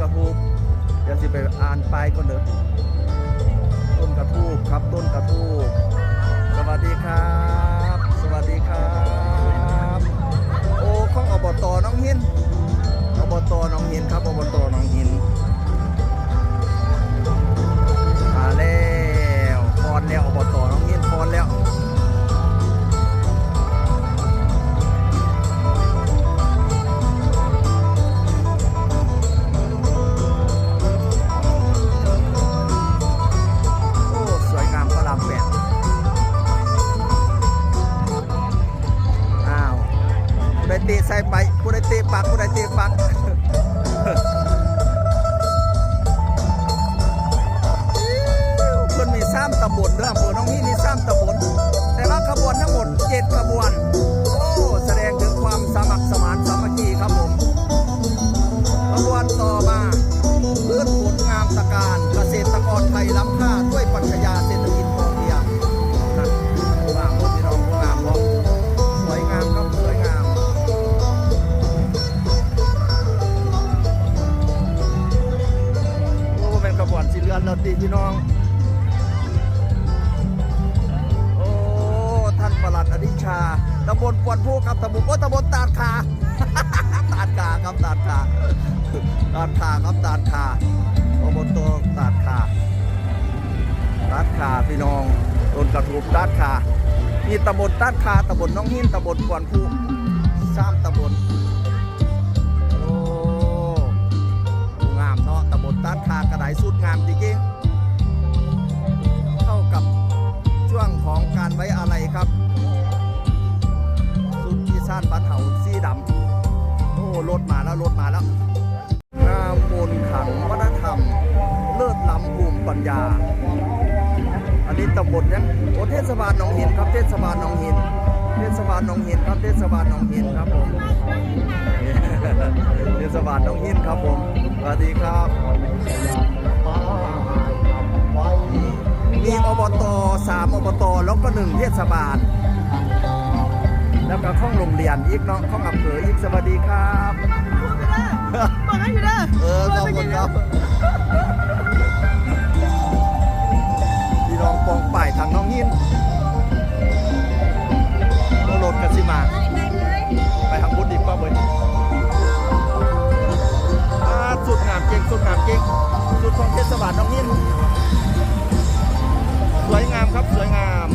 กระทูบเดี๋ยวสิไปอ่านไปก่อนเด้อต้นกระทูบครับต้นกระทูบ กระบวนนเราตีพี่น้อง โอ้ ท่านประหลัดอดิชาตำบลปวนผู้ครับตำบลโอ้ตำบลตาดขาตาดขาครับตาดขาตาดขาครับตาดขาอบตัวตาดขาตาดขาพี่น้องต้นกระถูกตาดขานี่ตำบลตาดขาตำบลน้องหินตำบลปวนผู้สามตำบลาดขากระไดสุดงามจริงๆเข้ากับช่วงของการไว้อะไรครับ สุดที่ซ่านบ้านเห่าสีดำโอ้รถมาแล้วรถมาแล้วงามมนขังวัฒนธรรม เลิศล้ำภูมิปัญญา อันนี้ตำบลนี่ยโอเทศบาลหนองหินครับเทศบาลหนองหินเทศบาลหนองหินครับเทศบาลหนองหินครับผมเทศบาลหนองหินครับผมสวัสดีครับ สามอบตแล้วก็หนึ่งเทศบาล แล้วก็ข้องโรงเรียนอีกเนาะข้องอำเภออีกสวัสดีครับบอกให้อยู่เด้อเออขอบคุณครับพี่น้องปองป่ายทางน้องหินโรถกันสิมา ไปทางบุญดีกว่าเว้ยสุดงามเก่งสุดงามเก่งสุดของเทศบาลน้องหิน สวยงามครับ สวยงาม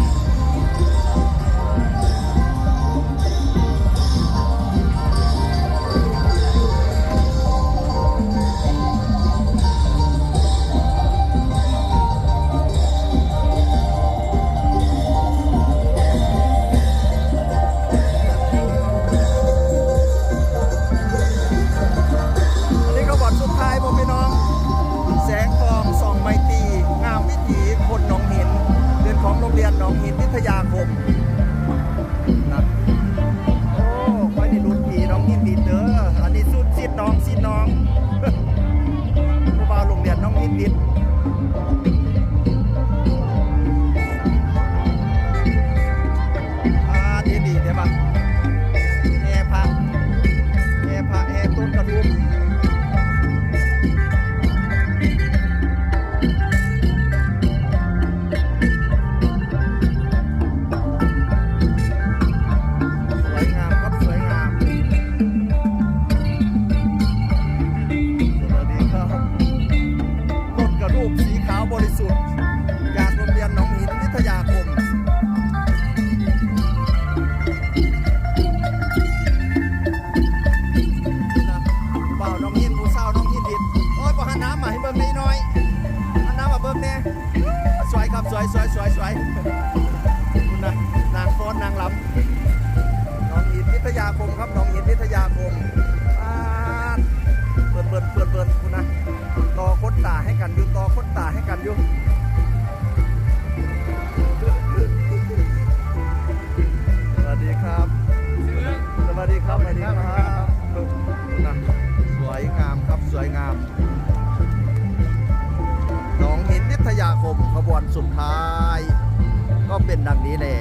อันนี้ก็บสุดท้ายพ่อพี่น้อง แสง นหนองหินวิทยาคม วยสวยสวยสวยคุณนะนางฟ้อนนางลำน้องหินวิทยาคมครับน้องหินวิทยาคมเปิดเปิดเปิดเปิดคุณนะต่อค้นตาให้กันอยู่ต่อค้นตาให้กันอยู่สวัสดีครับ สวัสดีครับสวัสดีครับนะสวยงามครับสวยงาม สุดท้าย ก็เป็นดังนี้แหละ